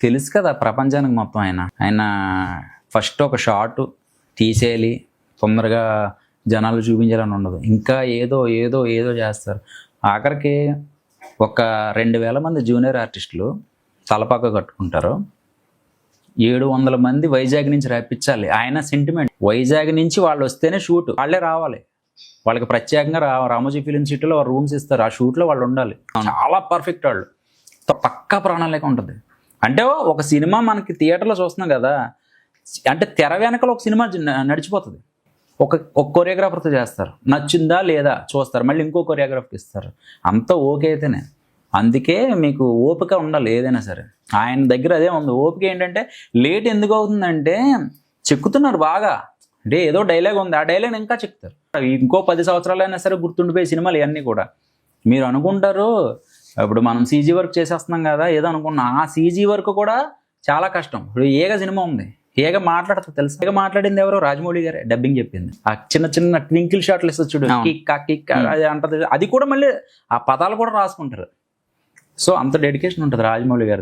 తెలుసు కదా ప్రపంచానికి మొత్తం ఆయన. ఆయన ఫస్ట్ ఒక షాట్ తీసేయాలి. తొందరగా జనాలు చూపించాలని ఉండదు. ఇంకా ఏదో ఏదో ఏదో చేస్తారు. ఆఖరికి ఒక రెండు వేల మంది జూనియర్ ఆర్టిస్టులు తలపాక కట్టుకుంటారు. ఏడు వందల మంది వైజాగ్ నుంచి రప్పించాలి. ఆయన సెంటిమెంట్ వైజాగ్ నుంచి వాళ్ళు వస్తేనే షూట్ వాళ్ళే రావాలి. వాళ్ళకి ప్రత్యేకంగా రా రామోజీ ఫిలిం సిటీలో రూమ్స్ ఇస్తారు. ఆ షూట్లో వాళ్ళు ఉండాలి. చాలా పర్ఫెక్ట్ వాళ్ళు. పక్కా ప్రణాళిక ఉంటుంది. అంటే ఒక సినిమా మనకి థియేటర్లో చూస్తున్నాం కదా అంటే తెర వెనకలో ఒక సినిమా నడిచిపోతుంది. ఒక ఒక కొరియోగ్రాఫర్తో చేస్తారు. నచ్చిందా లేదా చూస్తారు. మళ్ళీ ఇంకో కొరియోగ్రాఫర్కి ఇస్తారు. అంతా ఓకే అయితేనే. అందుకే మీకు ఓపిక ఉండాలి ఏదైనా సరే. ఆయన దగ్గర అదే ఉంది. ఓపిక ఏంటంటే లేట్ ఎందుకు అవుతుందంటే చెక్కుతున్నారు బాగా. అంటే ఏదో డైలాగ్ ఉంది. ఆ డైలాగ్ ఇంకా చెప్తారు ఇంకో పది సంవత్సరాలైనా సరే గుర్తుండిపోయే సినిమాలు ఇవన్నీ కూడా. మీరు అనుకుంటారు ఇప్పుడు మనం సీజీ వర్క్ చేసేస్తున్నాం కదా ఏదో అనుకున్నాం ఆ సీజీ వర్క్ కూడా చాలా కష్టం. ఇప్పుడు ఏగ సినిమా ఉంది. ఏగ మాట్లాడుతుంది తెలుసు? ఏగ మాట్లాడింది ఎవరో రాజమౌళి గారే డబ్బింగ్ చెప్పింది. ఆ చిన్న చిన్న ట్వింకిల్ షాట్లు ఇస్తుంది చూడు. కిక్ కిక్ అది అంటది. అది కూడా మళ్ళీ ఆ పదాలు కూడా రాసుకుంటారు. సో అంత డెడికేషన్ ఉంటుంది రాజమౌళి గారు